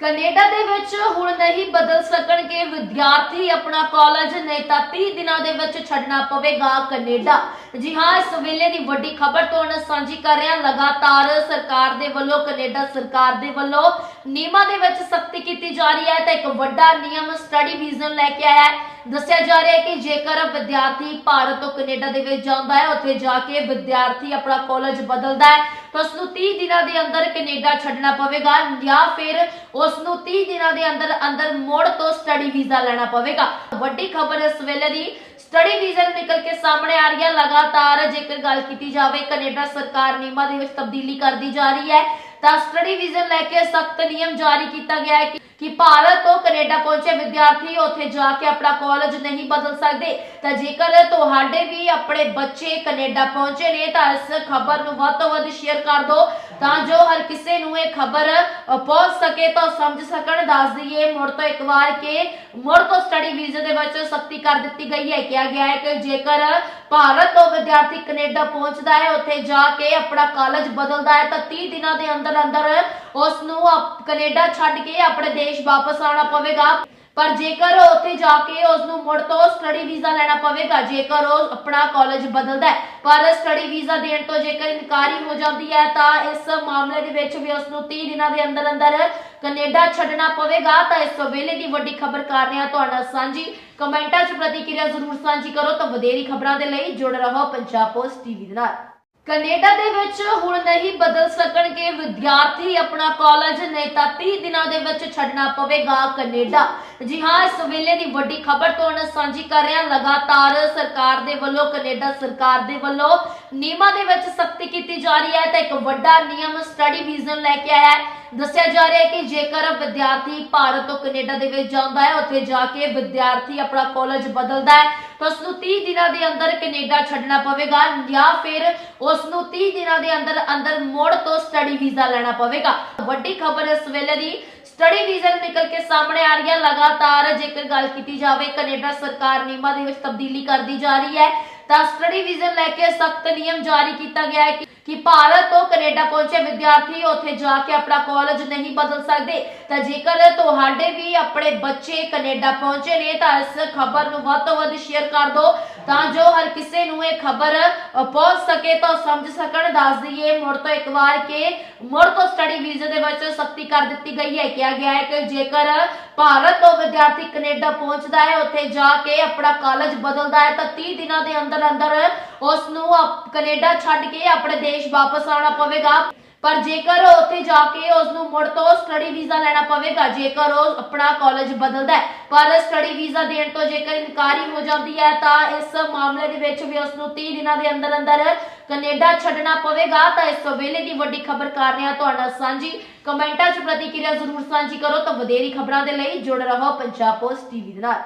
Canada ਦੇ ਵਿੱਚ ਹੁਣ ਨਹੀਂ ਬਦਲ ਸਕਣਗੇ ਵਿਦਿਆਰਥੀ। ਆਪਣਾ ਕਾਲਜ ਨਹੀਂ ਤਾਂ 30 ਦਿਨਾਂ ਦੇ ਵਿੱਚ ਛੱਡਣਾ ਪਵੇਗਾ ਕੈਨੇਡਾ। ਜੀ ਹਾਂ, ਇਸ ਵੇਲੇ ਦੀ ਵੱਡੀ ਖਬਰ ਤੁਹਾਨੂੰ ਸਾਂਝੀ ਕਰ ਰਿਹਾ ਲਗਾਤਾਰ ਸਰਕਾਰ ਦੇ ਵੱਲੋਂ, ਕੈਨੇਡਾ ਸਰਕਾਰ ਦੇ ਵੱਲੋਂ ਨਿਯਮਾਂ ਦੇ ਵਿੱਚ ਸਖਤੀ ਕੀਤੀ ਜਾ ਰਹੀ ਹੈ ਤਾਂ ਇੱਕ ਵੱਡਾ ਨਿਯਮ ਸਟੱਡੀ ਵੀਜ਼ਾ ਲੈ ਕੇ ਆਇਆ ਹੈ। ਦੱਸਿਆ ਜਾ ਰਿਹਾ ਹੈ ਕਿ ਜੇਕਰ ਵਿਦਿਆਰਥੀ ਭਾਰਤ ਤੋਂ ਕੈਨੇਡਾ ਦੇ ਵਿੱਚ ਜਾਂਦਾ ਹੈ, ਉੱਥੇ ਜਾ ਕੇ ਵਿਦਿਆਰਥੀ ਆਪਣਾ ਕਾਲਜ ਬਦਲਦਾ ਹੈ, ਤਾਂ ਉਸ ਨੂੰ 30 ਦਿਨਾਂ ਦੇ ਅੰਦਰ ਕੈਨੇਡਾ ਛੱਡਣਾ ਪਵੇਗਾ ਜਾਂ ਫਿਰ ਉਸ ਨੂੰ 30 ਦਿਨਾਂ ਦੇ ਅੰਦਰ ਅੰਦਰ ਮੋੜ ਤੋਂ ਸਟੱਡੀ ਵੀਜ਼ਾ ਲੈਣਾ ਪਵੇਗਾ। ਵੱਡੀ ਖਬਰ ਇਸ ਵੇਲੇ ਦੀ ਸਟੱਡੀ ਵੀਜ਼ਾ ਨਿਕਲ ਕੇ ਸਾਹਮਣੇ ਆ ਰਹੀ ਹੈ। ਲਗਾਤਾਰ ਜੇਕਰ ਗੱਲ ਕੀਤੀ ਜਾਵੇ, ਕੈਨੇਡਾ ਸਰਕਾਰ ਨਿਯਮਾਂ ਦੇ ਵਿੱਚ ਤਬਦੀਲੀ ਕਰਦੀ ਜਾ ਰਹੀ ਹੈ। ਤਾਂ ਸਟੱਡੀ ਵੀਜ਼ਾ ਲੈ ਕੇ ਸਖਤ ਨਿਯਮ ਜਾਰੀ ਕੀਤਾ ਗਿਆ ਹੈ ਕਿ ਭਾਰਤ ਤੋਂ ਕੈਨੇਡਾ ਪਹੁੰਚੇ ਵਿਦਿਆਰਥੀ ਉੱਥੇ ਜਾ ਕੇ ਆਪਣਾ ਕਾਲਜ ਨਹੀਂ ਬਦਲ ਸਕਦੇ। ਤਾਂ ਜੇਕਰ ਤੁਹਾਡੇ ਵੀ ਆਪਣੇ ਬੱਚੇ ਕੈਨੇਡਾ ਪਹੁੰਚੇ ਨੇ, ਤਾਂ ਇਸ ਖਬਰ ਨੂੰ ਵੱਧ ਤੋਂ ਵੱਧ ਸ਼ੇਅਰ ਕਰ ਦਿਓ। ਤਾਂ ਜੋ ਹਰ ਕਿਸੇ ਨੂੰ ਇਹ ਖਬਰ ਪਹੁੰਚ ਸਕੇ, ਤਾਂ ਸਮਝ ਸਕਣ। ਦੱਸ ਦਈਏ, ਮੁੜ ਤੋਂ ਇੱਕ ਵਾਰ ਕਿ ਮੁੜ ਤੋਂ ਸਟੱਡੀ ਵੀਜ਼ੇ ਦੇ ਵਿੱਚ ਸਖਤੀ ਕਰ ਦਿੱਤੀ ਗਈ ਹੈ। ਕਿਹਾ ਗਿਆ ਹੈ ਕਿ ਜੇਕਰ ਭਾਰਤ ਤੋਂ ਵਿਦਿਆਰਥੀ ਕੈਨੇਡਾ ਪਹੁੰਚਦਾ ਹੈ, ਉੱਥੇ ਜਾ ਕੇ ਆਪਣਾ ਕਾਲਜ ਬਦਲਦਾ ਹੈ, ਤਾਂ 30 ਦਿਨਾਂ ਦੇ ਅੰਦਰ ਅੰਦਰ ਉਸ ਨੂੰ ਕੈਨੇਡਾ ਛੱਡ ਕੇ ਆਪਣੇ ਦੇਸ਼ ਵਾਪਸ ਆਉਣਾ ਪਵੇਗਾ। ਪਰ ਜੇਕਰ ਉਹ ਉੱਥੇ ਜਾ ਕੇ ਉਸ ਨੂੰ ਮੁੜ ਤੋਂ ਸਟੱਡੀ ਵੀਜ਼ਾ ਲੈਣਾ ਪਵੇਗਾ, ਜੇਕਰ ਉਹ ਆਪਣਾ ਕਾਲਜ ਬਦਲਦਾ ਹੈ। ਪਰ ਸਟੱਡੀ ਵੀਜ਼ਾ ਦੇਣ ਤੋਂ ਜੇਕਰ ਇਨਕਾਰੀ ਹੋ ਜਾਂਦੀ ਹੈ, ਤਾਂ ਇਸ ਮਾਮਲੇ ਦੇ ਵਿੱਚ ਵੀ ਉਸ ਨੂੰ 30 ਦਿਨਾਂ ਦੇ ਅੰਦਰ ਅੰਦਰ ਕੈਨੇਡਾ ਛੱਡਣਾ ਪਵੇਗਾ। ਤਾਂ ਇਸ ਵੇਲੇ ਦੀ ਵੱਡੀ ਖਬਰ ਕਰ ਰਹੇ ਹਾਂ ਤੁਹਾਡਾ ਸਾਂਝੀ ਕਮੈਂਟਾਂ 'ਚ ਪ੍ਰਤੀਕਿਰਿਆ ਜ਼ਰੂਰ ਸਾਂਝੀ ਕਰੋ। ਤਾਂ ਵਧੇਰੀ ਖਬਰਾਂ ਦੇ ਲਈ ਜੁੜ ਰਹੋ ਪੰਜਾਬ ਪੋਸਟ ਟੀਵੀ ਦੇ ਨਾਲ। ਕੈਨੇਡਾ ਦੇ ਵਿੱਚ ਹੁਣ ਨਹੀਂ ਬਦਲ ਸਕਣਗੇ ਵਿਦਿਆਰਥੀ। ਆਪਣਾ ਕਾਲਜ ਨਹੀਂ ਤਾਂ 30 ਦਿਨਾਂ ਦੇ ਵਿੱਚ ਛੱਡਣਾ ਪਵੇਗਾ ਕੈਨੇਡਾ। ਜੀ ਹਾਂ, ਇਸ ਵੇਲੇ ਦੀ ਵੱਡੀ ਖਬਰ ਤੁਹਾਨੂੰ ਸਾਂਝੀ ਕਰ ਰਹੇ ਹਾਂ। ਲਗਾਤਾਰ ਸਰਕਾਰ ਦੇ ਵੱਲੋਂ, ਕੈਨੇਡਾ ਸਰਕਾਰ ਦੇ ਵੱਲੋਂ ਨਿਯਮਾਂ ਦੇ ਵਿੱਚ ਸਖਤੀ ਕੀਤੀ ਜਾ ਰਹੀ ਹੈ ਤਾਂ ਇੱਕ ਵੱਡਾ ਨਿਯਮ ਸਟੱਡੀ ਵੀਜ਼ਨ ਲੈ ਕੇ ਆਇਆ ਹੈ। ਦੱਸਿਆ ਜਾ ਰਿਹਾ ਹੈ ਕਿ ਜੇਕਰ ਵਿਦਿਆਰਥੀ ਭਾਰਤ ਤੋਂ ਕੈਨੇਡਾ ਦੇ ਵਿੱਚ ਜਾਂਦਾ ਹੈ, ਉੱਥੇ ਜਾ ਕੇ ਵਿਦਿਆਰਥੀ ਆਪਣਾ ਕਾਲਜ ਬਦਲਦਾ ਹੈ, ਤਾਂ ਉਸ ਨੂੰ 30 ਦਿਨਾਂ ਦੇ ਅੰਦਰ ਕੈਨੇਡਾ ਛੱਡਣਾ ਪਵੇਗਾ ਜਾਂ ਫਿਰ ਉਸ ਨੂੰ 30 ਦਿਨਾਂ ਦੇ ਅੰਦਰ ਅੰਦਰ ਮੋੜ ਤੋਂ ਸਟੱਡੀ ਵੀਜ਼ਾ ਲੈਣਾ ਪਵੇਗਾ। ਵੱਡੀ ਖਬਰ ਇਸ ਵੇਲੇ ਦੀ ਸਟੱਡੀ ਵੀਜ਼ਾ ਨਿਕਲ ਕੇ ਸਾਹਮਣੇ ਆ ਰਹੀ ਹੈ। ਲਗਾਤਾਰ ਜੇਕਰ ਗੱਲ ਕੀਤੀ ਜਾਵੇ, ਕੈਨੇਡਾ ਸਰਕਾਰ ਨਿਯਮਾਂ ਦੇ ਵਿੱਚ ਤਬਦੀਲੀ ਕਰਦੀ ਜਾ ਰਹੀ ਹੈ, ਤਾਂ ਸਟੱਡੀ ਵੀਜ਼ਾ ਲੈ ਕੇ ਸਖਤ ਨਿਯਮ ਜਾਰੀ ਕੀਤਾ ਗਿਆ ਹੈ ਕਿ ਭਾਰਤ ਤੋਂ ਕੈਨੇਡਾ ਪਹੁੰਚੇ ਵਿਦਿਆਰਥੀ ਉੱਥੇ ਜਾ ਕੇ ਆਪਣਾ ਕਾਲਜ ਨਹੀਂ ਬਦਲ ਸਕਦੇ। ਤਾਂ ਜੇਕਰ ਤੁਹਾਡੇ ਵੀ ਆਪਣੇ ਬੱਚੇ ਕੈਨੇਡਾ ਪਹੁੰਚੇ ਨੇ, ਤਾਂ ਇਸ ਖਬਰ ਨੂੰ ਵੱਧ ਤੋਂ ਵੱਧ ਸ਼ੇਅਰ ਕਰ ਦਿਓ। ਤਾਂ ਜੋ ਹਰ ਕਿਸੇ ਨੂੰ ਇਹ ਖਬਰ ਪਹੁੰਚ ਸਕੇ ਤਾਂ ਸਮਝ ਸਕਣ। ਦੱਸ ਦਈਏ, ਮੁੜ ਤੋਂ ਇੱਕ ਵਾਰ ਕਿ ਮੁੜ ਤੋਂ ਸਟੱਡੀ ਵੀਜ਼ੇ ਦੇ ਵਿੱਚ ਸਖਤੀ ਕਰ ਦਿੱਤੀ ਗਈ ਹੈ। ਕਿਹਾ ਗਿਆ ਹੈ ਕਿ ਜੇਕਰ ਭਾਰਤ ਤੋਂ ਵਿਦਿਆਰਥੀ ਕੈਨੇਡਾ ਪਹੁੰਚਦਾ ਹੈ, ਉੱਥੇ ਜਾ ਕੇ ਆਪਣਾ ਕਾਲਜ ਬਦਲਦਾ ਹੈ, ਤਾਂ 30 ਦਿਨਾਂ ਦੇ ਅੰਦਰ ਅੰਦਰ ਉਸ ਨੂੰ ਕੈਨੇਡਾ ਛੱਡ ਕੇ ਆਪਣੇ ਦੇਸ਼ ਵਾਪਸ ਆਉਣਾ ਪਵੇਗਾ। ਪਰ ਜੇਕਰ ਉੱਥੇ ਜਾ ਕੇ ਉਸ ਨੂੰ ਮੁੜ ਤੋਂ ਸਟੱਡੀ ਵੀਜ਼ਾ ਲੈਣਾ ਪਵੇਗਾ, ਜੇਕਰ ਉਹ ਆਪਣਾ ਕਾਲਜ ਬਦਲਦਾ ਹੈ, ਪਰ ਸਟੱਡੀ ਵੀਜ਼ਾ ਦੇਣ ਤੋਂ ਜੇਕਰ ਇਨਕਾਰੀ ਹੋ ਜਾਂਦੀ ਹੈ, ਤਾਂ ਇਸ ਮਾਮਲੇ ਦੇ ਵਿੱਚ ਵੀ ਉਸ ਨੂੰ 30 ਦਿਨਾਂ ਦੇ ਅੰਦਰ ਅੰਦਰ ਕੈਨੇਡਾ ਛੱਡਣਾ ਪਵੇਗਾ। ਤਾਂ ਇਸ ਵੇਲੇ ਦੀ ਵੱਡੀ ਖਬਰ ਕਰ ਰਹੇ ਹਾਂ ਤੁਹਾਡਾ ਸਾਂਝੀ ਕਮੈਂਟਾਂ 'ਚ ਪ੍ਰਤੀਕਿਰਿਆ ਜ਼ਰੂਰ ਸਾਂਝੀ ਕਰੋ। ਤਾਂ ਵਧੇਰੀ ਖਬਰਾਂ ਦੇ ਲਈ ਜੁੜ ਰਹੋ ਪੰਜਾਬ ਪੋਸਟ ਟੀਵੀ ਦੇ ਨਾਲ।